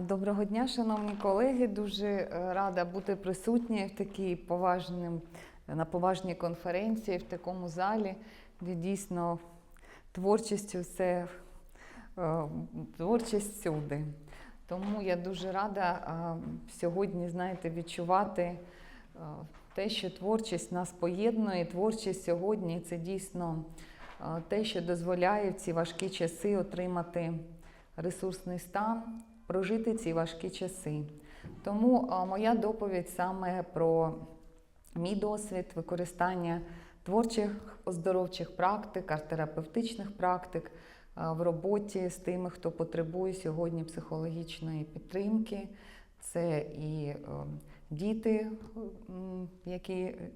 Доброго дня, шановні колеги. Дуже е, рада бути присутньою в такій поважним, на поважній конференції в такому залі, де дійсно творчістю все е, творчість всюди. Тому я дуже рада е, сьогодні, знаєте, відчувати те, що творчість нас поєднує. Творчість сьогодні це дійсно те, що дозволяє в ці важкі часи отримати ресурсний стан, прожити ці важкі часи. Тому моя доповідь саме про мій досвід використання творчих оздоровчих практик, арт-терапевтичних практик в роботі з тими, хто потребує сьогодні психологічної підтримки. Це і діти, які е,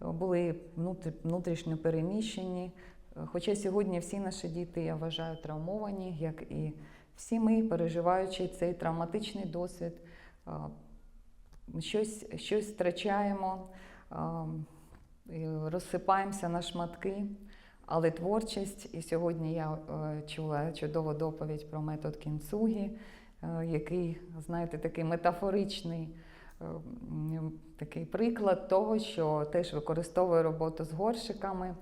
були внутрішньо переміщені. Хоча сьогодні всі наші діти, я вважаю, травмовані, як і всі ми, переживаючи цей травматичний досвід, щось, щось втрачаємо, розсипаємося на шматки. Але творчість, і сьогодні я е, чула чудову доповідь про метод кінцугі, е, який, знаєте, такий метафоричний е, такий приклад того, що теж використовує роботу з горщиками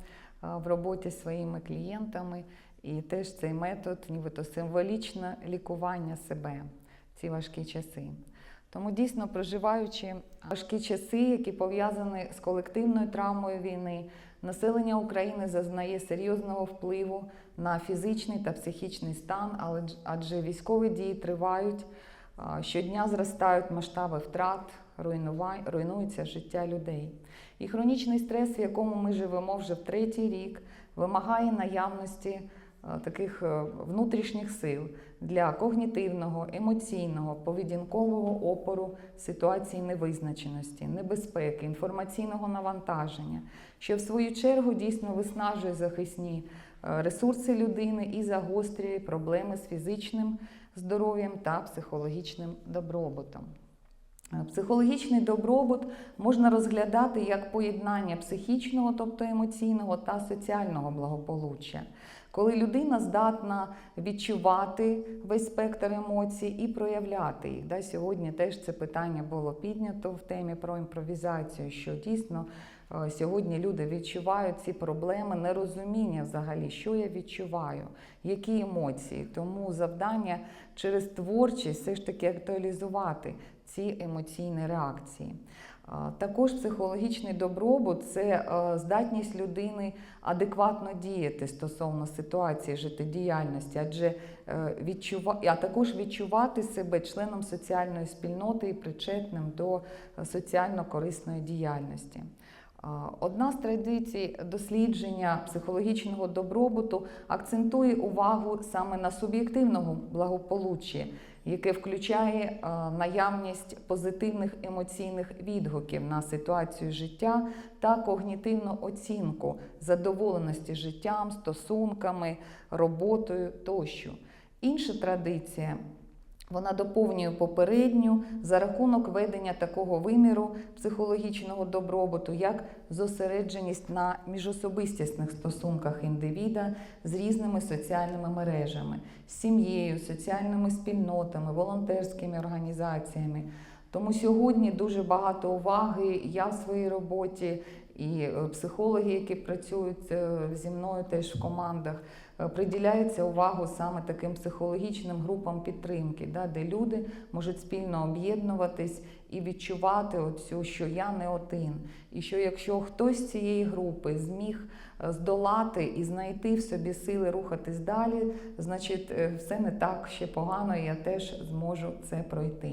в роботі зі своїми клієнтами. І теж цей метод, нібито символічне лікування себе в ці важкі часи. Тому дійсно проживаючи важкі часи, які пов'язані з колективною травмою війни, населення України зазнає серйозного впливу на фізичний та психічний стан, адже військові дії тривають, щодня зростають масштаби втрат, руйнується життя людей. І хронічний стрес, в якому ми живемо вже в третій рік, вимагає наявності таких е, внутрішніх сил для когнітивного, емоційного, поведінкового опору ситуації невизначеності, небезпеки, інформаційного навантаження, що в свою чергу дійсно виснажує захисні е, ресурси людини і загострює проблеми з фізичним здоров'ям та психологічним добробутом. Е, Психологічний добробут можна розглядати як поєднання психічного, тобто емоційного та соціального благополуччя, коли людина здатна відчувати весь спектр емоцій і проявляти їх. Да, сьогодні теж це питання було піднято в темі про імпровізацію, що дійсно сьогодні люди відчувають ці проблеми, нерозуміння взагалі, що я відчуваю, які емоції. Тому завдання через творчість все ж таки актуалізувати ці емоційні реакції. Також психологічний добробут це е, здатність людини адекватно діяти стосовно ситуації життєдіяльності, адже е, відчува... а також відчувати себе членом соціальної спільноти і причетним до е, соціально корисної діяльності. Одна з традицій дослідження психологічного добробуту акцентує увагу саме на суб'єктивному благополуччі, яке включає наявність позитивних емоційних відгуків на ситуацію життя та когнітивну оцінку задоволеності життям, стосунками, роботою тощо. Інша традиція вона доповнює попередню за рахунок ведення такого виміру психологічного добробуту, як зосередженість на міжособистісних стосунках індивіда з різними соціальними мережами, сім'єю, соціальними спільнотами, волонтерськими організаціями. Тому сьогодні дуже багато уваги я в своїй роботі і е, психологи, які працюють е, зі мною теж в командах, е, приділяється увагу саме таким психологічним групам підтримки, да, де люди можуть спільно об'єднуватись і відчувати оцю, що я не один. І що якщо хтось з цієї групи зміг здолати і знайти в собі сили рухатись далі, значить все не так ще погано, і я теж зможу це пройти.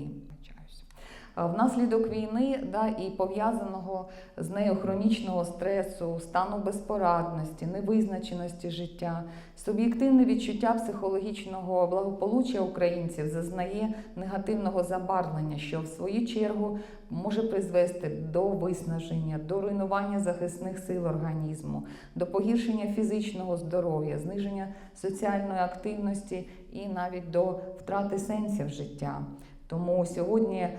Внаслідок війни да, і пов'язаного з нею хронічного стресу, стану безпорадності, невизначеності життя, суб'єктивне відчуття психологічного благополуччя українців зазнає негативного забарвлення, що в свою чергу може призвести до виснаження, до руйнування захисних сил організму, до погіршення фізичного здоров'я, зниження соціальної активності і навіть до втрати сенсів життя. Тому сьогодні, е,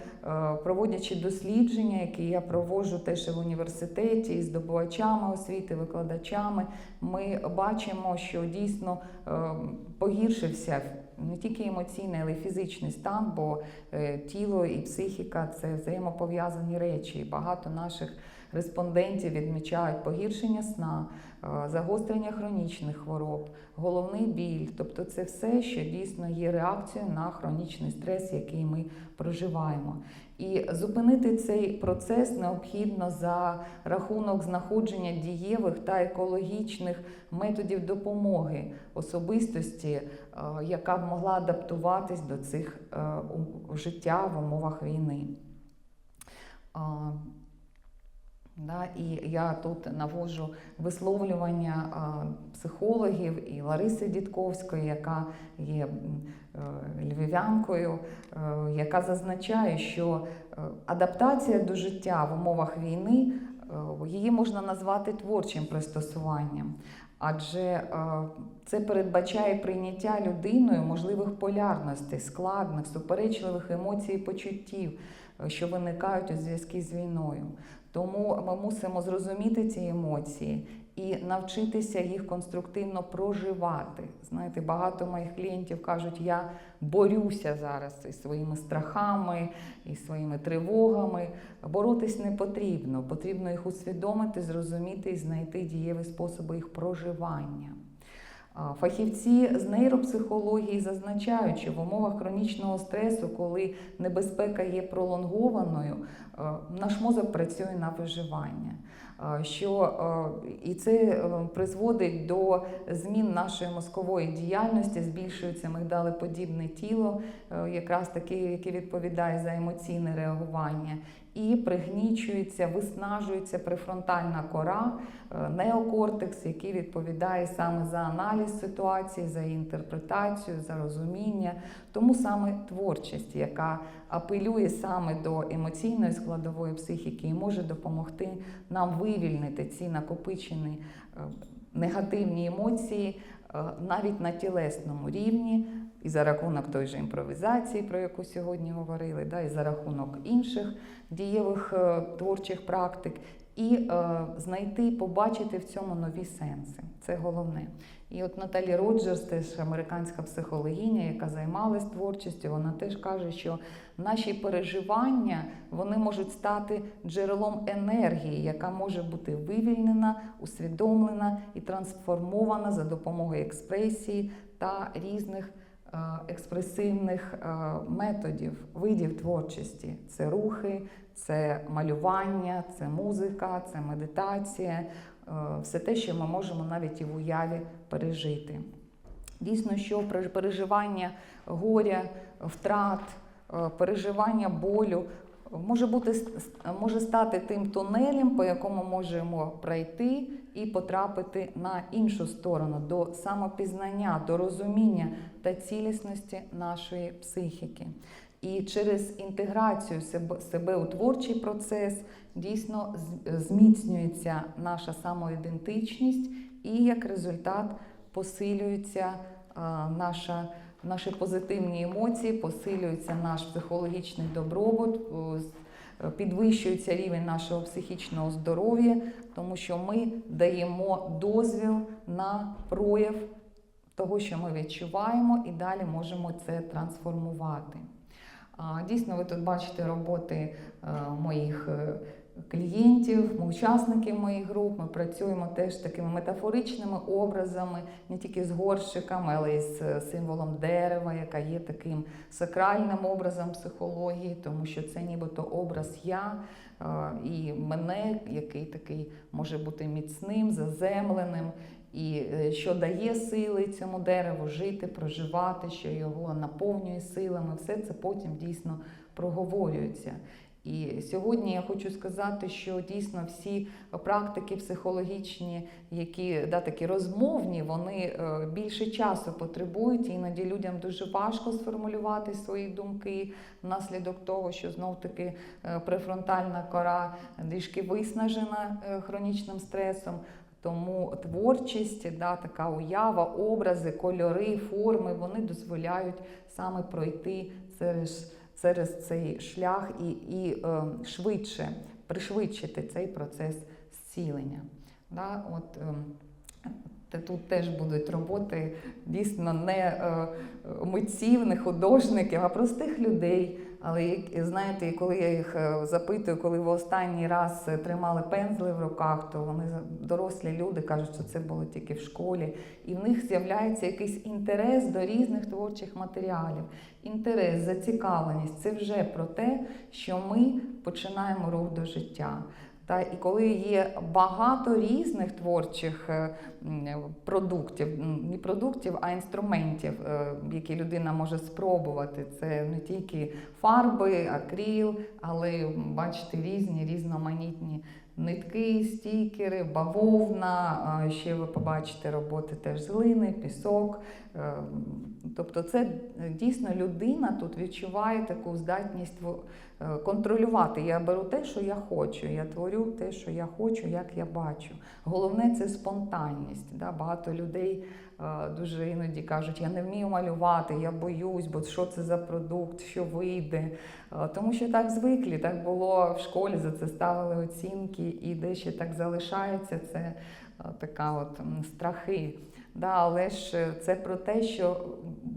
проводячи дослідження, які я проводжу теж в університеті із здобувачами освіти, викладачами, ми бачимо, що дійсно е, погіршився не тільки емоційний, але й фізичний стан, бо е, тіло і психіка це взаємопов'язані речі. Багато наших респондентів відмічають погіршення сна, е, загострення хронічних хвороб, головний біль. Тобто, це все, що дійсно є реакцією на хронічний стрес, який ми проживаємо. І зупинити цей процес необхідно за рахунок знаходження дієвих та екологічних методів допомоги особистості, е, яка б могла адаптуватись до цих е, життя в умовах війни. Да, і я тут наводжу висловлювання психологів і Лариси Дідковської, яка є е, львів'янкою, е, яка зазначає, що е, адаптація до життя в умовах війни її можна назвати творчим пристосуванням. Адже це передбачає прийняття людиною можливих полярностей, складних, суперечливих емоцій і почуттів, що виникають у зв'язку з війною. Тому ми мусимо зрозуміти ці емоції і навчитися їх конструктивно проживати. Знаєте, багато моїх клієнтів кажуть, я борюся зараз із своїми страхами, із своїми тривогами. Боротись не потрібно. Потрібно їх усвідомити, зрозуміти і знайти дієві способи їх проживання. Фахівці з нейропсихології зазначають, що в умовах хронічного стресу, коли небезпека є пролонгованою, наш мозок працює на виживання. Е, Що е, і це е, призводить до змін нашої мозкової діяльності, збільшується мигдалеподібне тіло, е, якраз таке, яке відповідає за емоційне реагування, і пригнічується, виснажується префронтальна кора, е, неокортекс, який відповідає саме за аналіз ситуації, за інтерпретацію, за розуміння. Тому саме творчість, яка апелює саме до емоційної складової психіки і може допомогти нам вивільнити ці накопичені е, негативні емоції е, навіть на тілесному рівні, і за рахунок той же імпровізації, про яку сьогодні говорили, да, і за рахунок інших дієвих е, творчих практик, і е, знайти, побачити в цьому нові сенси. Це головне. І от Наталі Роджерс, теж американська психологиня, яка займалась творчістю, вона теж каже, що наші переживання вони можуть стати джерелом енергії, яка може бути вивільнена, усвідомлена і трансформована за допомогою експресії та різних експресивних е, методів, видів творчості. Це рухи, це малювання, це музика, це медитація, е, все те, що ми можемо навіть і в уяві пережити. Дійсно, що переживання горя, втрат, е, переживання болю може бути може стати тим тунелем, по якому можемо пройти і потрапити на іншу сторону до самопізнання, до розуміння та цілісності нашої психіки. І через інтеграцію себе, у творчий процес дійсно зміцнюється наша самоідентичність, і як результат посилюється наша, наші позитивні емоції, посилюється наш психологічний добробут, е, підвищується рівень нашого психічного здоров'я, тому що ми даємо дозвіл на прояв того, що ми відчуваємо, і далі можемо це трансформувати. Дійсно, ви тут бачите роботи е, моїх е, клієнтів, учасників моїх груп. Ми працюємо теж такими метафоричними образами, не тільки з горщиками, але й з е, символом дерева, яка є таким сакральним образом психології, тому що це нібито образ я е, і мене, який такий може бути міцним, заземленим. І е, що дає сили цьому дереву жити, проживати, що його наповнює силами, все це потім дійсно проговорюється. І сьогодні я хочу сказати, що дійсно всі практики психологічні, які да, такі розмовні, вони е, більше часу потребують. Іноді людям дуже важко сформулювати свої думки внаслідок того, що знов таки е, префронтальна кора трішки виснажена е, хронічним стресом. Тому творчість, да, така уява, образи, кольори, форми вони дозволяють саме пройти через, через цей шлях і, і е, швидше пришвидшити цей процес зцілення. Да, от, е, тут теж будуть роботи дійсно не е, митців, не художників, а простих людей. Але знаєте, коли я їх е, запитую, коли ви останній раз е, тримали пензли в руках, то вони дорослі люди кажуть, що це було тільки в школі, і в них з'являється якийсь інтерес до різних творчих матеріалів. Інтерес, зацікавленість це вже про те, що ми починаємо рух до життя. Та і коли є багато різних творчих е, продуктів, не продуктів, а інструментів, е, які людина може спробувати. Це не тільки фарби, акріл, але бачите, різні різноманітні нитки, стікери, бавовна. Ще ви побачите роботи теж з глини, пісок. Е, Тобто, це е, дійсно людина тут відчуває таку здатність е, контролювати. Я беру те, що я хочу. Я творю те, що я хочу, як я бачу. Головне це спонтанність. Багато людей дуже іноді кажуть, я не вмію малювати, я боюсь, бо що це за продукт, що вийде. Е, Тому що так звиклі, так було в школі, за це ставили оцінки, і де ще так залишається, це е, така от страхи. Да, але ж е, це про те, що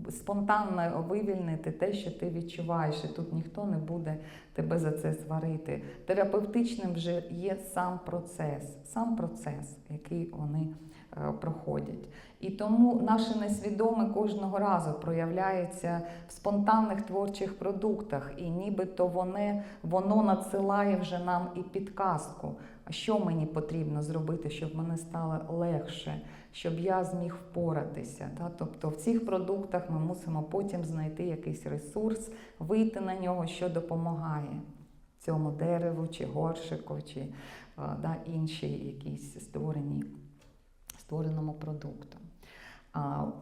спонтанно вивільнити те, що ти відчуваєш, і тут ніхто не буде тебе за це сварити. Терапевтичним вже є сам процес, сам процес, який вони е, проходять. І тому наше несвідоме кожного разу проявляється в спонтанних творчих продуктах, і нібито воно, воно надсилає вже нам і підказку. Що мені потрібно зробити, щоб мені стало легше, щоб я зміг впоратися. Тобто в цих продуктах ми мусимо потім знайти якийсь ресурс, вийти на нього, що допомагає цьому дереву, чи горшику, чи да, іншій якійсь створеній, створеному продукту.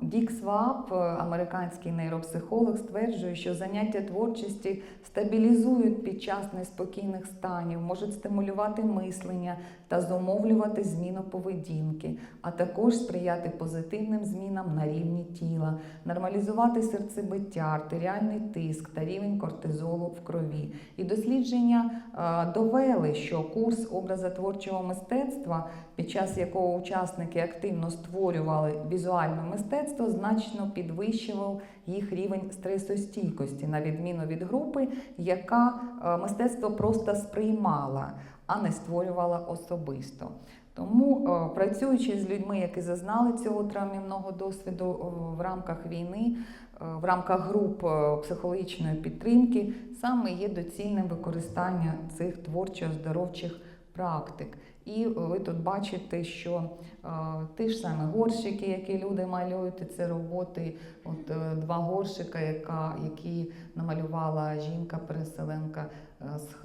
Дік Свап, е, американський нейропсихолог, стверджує, що заняття творчості стабілізують під час неспокійних станів, можуть стимулювати мислення та зумовлювати зміну поведінки, а також сприяти позитивним змінам на рівні тіла, нормалізувати серцебиття, артеріальний тиск та рівень кортизолу в крові. І дослідження е, довели, що курс образотворчого мистецтва, під час якого учасники активно створювали візуальне мистецтво, значно підвищував їх рівень стресостійкості, на відміну від групи, яка е, мистецтво просто сприймала, а не створювала особисто. Тому, е, працюючи з людьми, які зазнали цього травмівного досвіду е, в рамках війни, в рамках груп психологічної підтримки, саме є доцільним використання цих творчо-оздоровчих практик. І ви тут бачите, що е, ті ж самі горщики, які люди малюють, це роботи, от е, два горщика, яка, які намалювала жінка-переселенка е, з,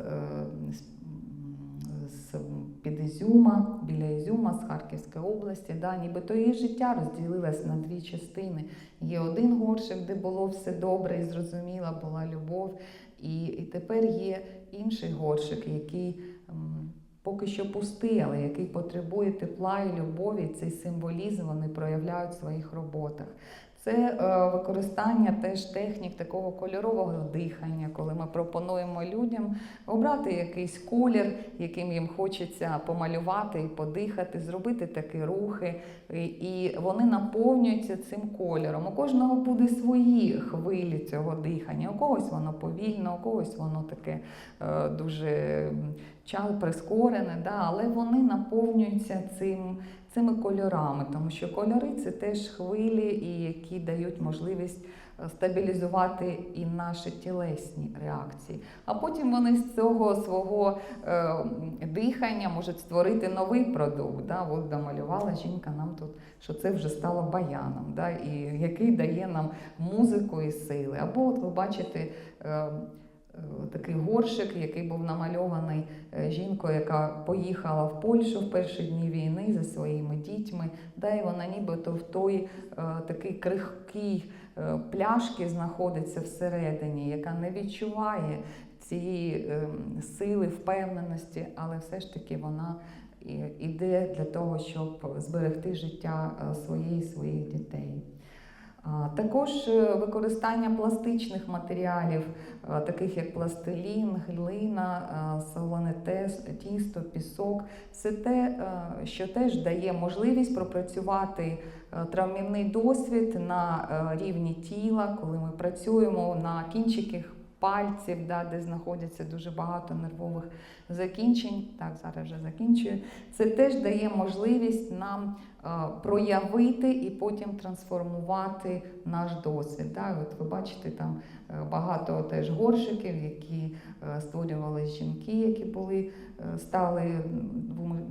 з, під Ізюма, біля Ізюма з Харківської області. Да, нібито її життя розділилось на дві частини. Є один горщик, де було все добре і зрозуміла була любов. І, і тепер є інший горщик, який поки що пустий, але який потребує тепла і любові. Цей символізм вони проявляють в своїх роботах. Це е, використання теж технік такого кольорового дихання, коли ми пропонуємо людям обрати якийсь колір, яким їм хочеться помалювати і подихати, зробити такі рухи, і, вони наповнюються цим кольором. У кожного буде свої хвилі цього дихання. У когось воно повільно, у когось воно таке е, дуже чал прискорене, да, але вони наповнюються цим цими кольорами, тому що кольори це теж хвилі, які дають можливість е, стабілізувати і наші тілесні реакції. А потім вони з цього свого е, дихання можуть створити новий продукт. Да? От домалювала жінка нам тут, що це вже стало баяном, да? і який дає нам музику і сили. Або от ви бачите. Е, Такий горшик, який був намальований е, жінкою, яка поїхала в Польщу в перші дні війни за своїми дітьми. Да, і вона нібито в той е, такий крихкий е, пляшки знаходиться всередині, яка не відчуває цієї е, сили, впевненості, але все ж таки вона іде для того, щоб зберегти життя своєї своїх дітей. Також е, використання пластичних матеріалів, е, таких як пластилін, глина, е, солоне тісто, пісок, все те, що теж дає можливість пропрацювати травмівний досвід на рівні тіла, коли ми працюємо на кінчиках пальців, да, де знаходяться дуже багато нервових закінчень. Так, зараз вже закінчую. Це теж дає можливість нам е, проявити і потім трансформувати наш досвід. Да? От ви бачите, там е, багато теж горшиків, які е, створювали жінки, які були, стали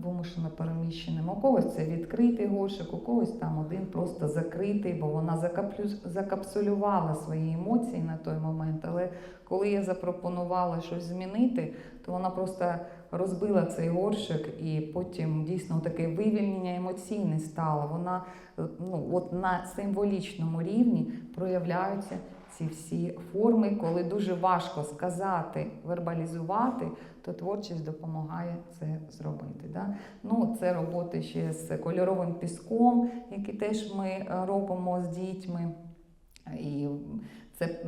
вимушено переміщеними. У когось це відкритий горшик, у когось там один просто закритий, бо вона закапсулювала свої емоції на той момент. Але коли я запропонувала щось змінити, то вона просто розбила цей горшик, і потім дійсно таке вивільнення емоційне стало. Вона ну, от на символічному рівні проявляються ці всі форми, коли дуже важко сказати, вербалізувати, то творчість допомагає це зробити. Да? Ну, це роботи ще з кольоровим піском, які теж ми е, робимо з дітьми. І це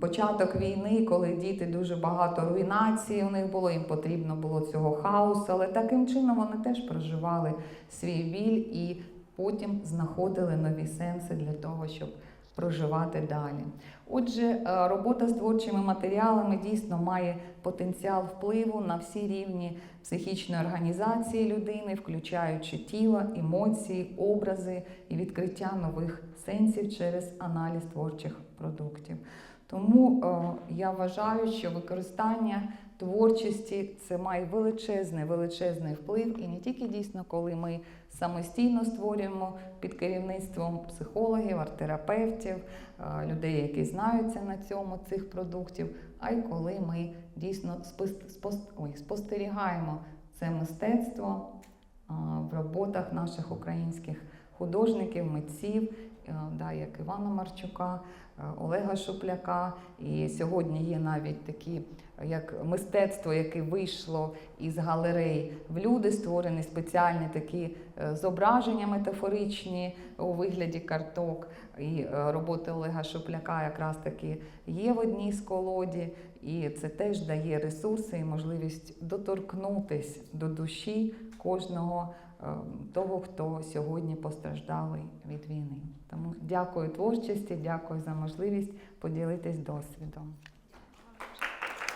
початок війни, коли діти дуже багато руйнації у них було, їм потрібно було цього хаосу, але таким чином вони теж проживали свій біль і потім знаходили нові сенси для того, щоб проживати далі. Отже, е, робота з творчими матеріалами дійсно має потенціал впливу на всі рівні психічної організації людини, включаючи тіло, емоції, образи і відкриття нових сенсів через аналіз творчих продуктів. Тому е, я вважаю, що використання творчості це має величезний, величезний вплив, і не тільки дійсно, коли ми самостійно створюємо під керівництвом психологів, арт-терапевтів, е, людей, які знаються на цьому цих продуктів, а й коли ми дійсно спостерігаємо це мистецтво а, в роботах наших українських художників, митців, е, да, як Івана Марчука, е, Олега Шупляка. І сьогодні є навіть такі, е, як мистецтво, яке вийшло із галерей в люди, створені спеціальні такі е, зображення метафоричні у вигляді карток. І е, роботи Олега Шупляка якраз таки є в одній з колоді, і це теж дає ресурси і можливість доторкнутись до душі кожного е, того, хто сьогодні постраждалий від війни. Тому дякую творчості, дякую за можливість поділитись досвідом.